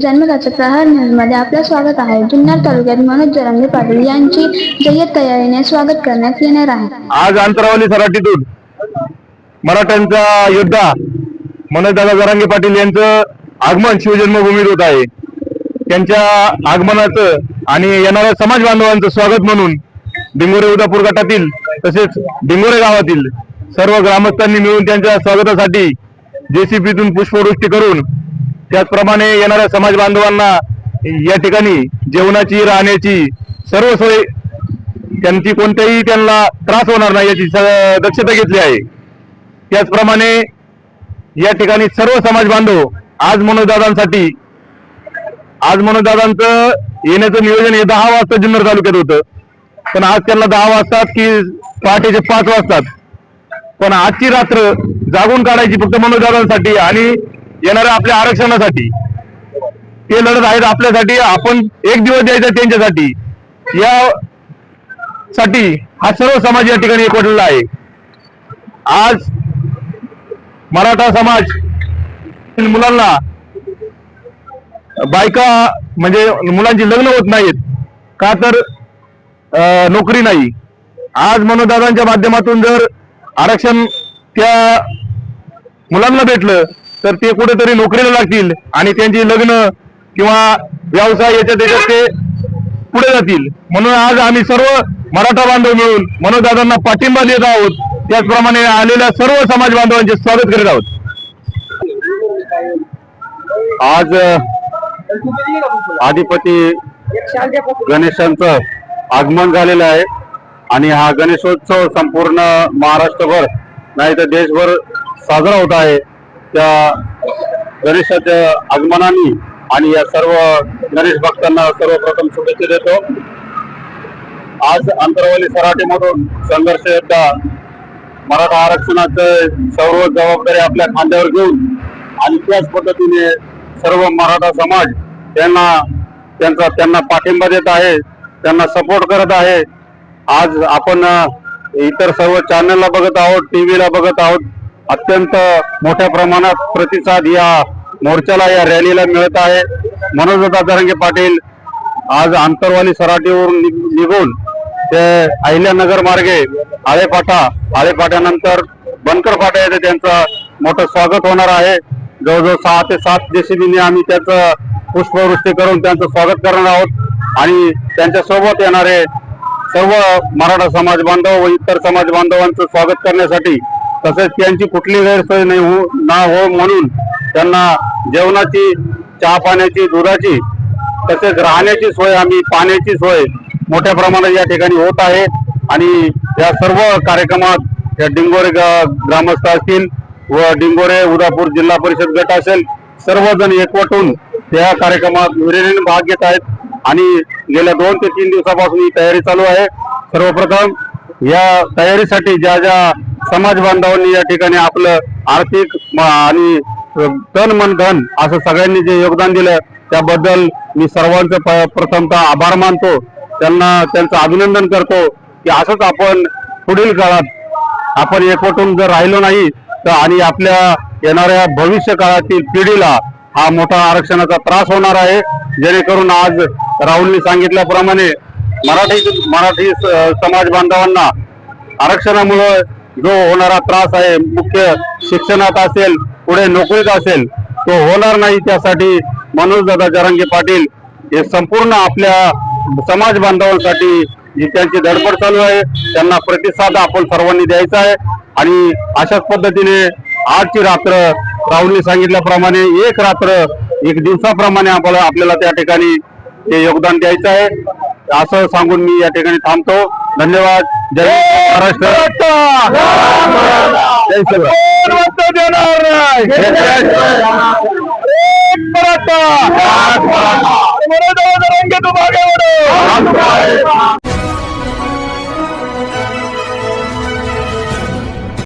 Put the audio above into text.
जन्मताच्या प्रहार न्यूजमध्ये आपलं स्वागत आहे. जुन्नर तालुक्यात मनोज जरांगे पाटील यांची जय्यत तयारीने स्वागत करण्यात येणार आहे. आज अंतरावली सराटीतून मराठ्यांचा योद्धा मनोजदादा जरांगे पाटील यांचं आगमन शिवजन्मभूमीत होत आहे. त्यांच्या आगमनाचं आणि येणाऱ्या समाज बांधवांचं स्वागत म्हणून डिंगोरे उदापूर गटातील तसेच डिंगोरे गावातील सर्व ग्रामस्थांनी मिळून त्यांच्या स्वागतासाठी जेसीबीतून पुष्पवृष्टी करून त्याचप्रमाणे येणाऱ्या समाज बांधवांना या ठिकाणी जेवणाची राहण्याची सर्व सोय त्यांची कोणत्याही त्यांना त्रास होणार नाही याची दक्षता घेतली आहे. त्याचप्रमाणे या ठिकाणी सर्व समाज बांधव आज मनोजदादांसाठी आज मनोजदादांचं येण्याचं नियोजन हे दहा वाजता जुन्नर तालुक्यात होतं. पण आज त्यांना दहा वाजतात की पहाटेचे पाच वाजतात. पण आजची रात्र जागून काढायची फक्त मनोजदादांसाठी आणि येणाऱ्या आपल्या आरक्षणासाठी. ते लढत आहेत आपल्यासाठी आपण एक दिवस द्यायचा त्यांच्यासाठी. या साठी हा सर्व समाज या ठिकाणी एकवटलेला आहे. आज मराठा समाज मुलांना बायका म्हणजे मुलांची लग्न होत नाहीत का तर नोकरी नाही. आज मनोदादांच्या माध्यमातून जर आरक्षण त्या मुलांना भेटलं तर ते कुठेतरी नोकरीला लागतील आणि त्यांची लग्न किंवा व्यवसाय याच्यात त्याच्यात ते पुढे जातील. म्हणून आज आम्ही सर्व मराठा बांधव मिळून मनोजदादांना पाठिंबा देत आहोत. त्याचप्रमाणे आलेल्या सर्व समाज बांधवांचे स्वागत करीत आहोत. आज आधिपती गणेशांचं आगमन झालेलं आहे आणि हा गणेशोत्सव संपूर्ण महाराष्ट्रभर नाही तर देशभर साजरा होत आहे. त्या गणेशाच्या आगमनाने आणि या सर्व गणेश भक्तांना सर्वप्रथम शुभेच्छा देतो. आज अंतरवली सराटीमधून संघर्ष योद्धा मराठा आरक्षणाचं सर्व जबाबदारी आपल्या खांद्यावर घेऊन आणि त्याच पद्धतीने सर्व मराठा समाज त्यांना त्यांचा त्यांना पाठिंबा देत आहे त्यांना सपोर्ट करत आहे. आज आपण इतर सर्व चॅनलला बघत आहोत टीव्हीला बघत आहोत. अत्यंत मोठ्या प्रमाणात प्रतिसाद या मोर्चाला या रॅलीला मिळत आहे. मनोज दादारंगे पाटील आज आंतरवाली सराटीवरून निघून ते अहिल्यानगर मार्गे आळेपाटा आळेपाट्यानंतर बनकर फाटा येथे त्यांचं मोठं स्वागत होणार आहे. जवळजवळ सहा ते सात जेसीबीने आम्ही त्याचं पुष्पवृष्टी करून त्यांचं स्वागत करणार आहोत. आणि त्यांच्यासोबत येणारे सर्व मराठा समाज बांधव व इतर समाज बांधवांचं स्वागत करण्यासाठी तसेच त्यांची कुठली गैरसोय नाही हो ना हो म्हणून त्यांना जेवणाची चहा पाण्याची दुधाची तसेच राहण्याची सोय आम्ही पाण्याची सोय मोठ्या प्रमाणात या ठिकाणी होत आहे. आणि या सर्व कार्यक्रमात या डिंगोरे ग्रामस्थ असतील व डिंगोरे उदापूर जिल्हा परिषद गट असेल सर्वजण एकवटून त्या कार्यक्रमात विहिरीने भाग घेत आहेत. आणि गेल्या दोन ते तीन दिवसापासून ही तयारी चालू आहे. सर्वप्रथम या तयारीसाठी ज्या ज्या समाज बांधवांनी या ठिकाणी आपलं आर्थिक आणि तन मन धन असं सगळ्यांनी जे योगदान दिलं त्याबद्दल मी सर्वांचं प- प्रथमतः आभार मानतो. त्यांना त्यांचं अभिनंदन करतो की असंच आपण पुढील काळात आपण एकवटून जर राहिलो नाही तर आणि आपल्या येणाऱ्या भविष्य काळातील पिढीला हा मोठा आरक्षणाचा त्रास होणार आहे. जेणेकरून आज राहुलनी सांगितल्याप्रमाणे मराठी मराठी समाज बांधवांना आरक्षणामुळं जो होणारा त्रास आहे मुख्य शिक्षणात असेल पुढे नोकरीत असेल तो होणार नाही त्यासाठी मनोजदादा जरांगे पाटील हे संपूर्ण आपल्या समाज बांधवांसाठी जी त्यांची धडपड चालू आहे त्यांना प्रतिसाद आपण सर्वांनी द्यायचा आहे. आणि अशाच पद्धतीने आजची रात्र राहुलने सांगितल्याप्रमाणे एक रात्र एक दिवसाप्रमाणे आपल्याला आपल्याला त्या ठिकाणी ते योगदान द्यायचं आहे. असं सांगून मी या ठिकाणी थांबतो. धन्यवाद. जय महाराष्ट्र. जय शिवराय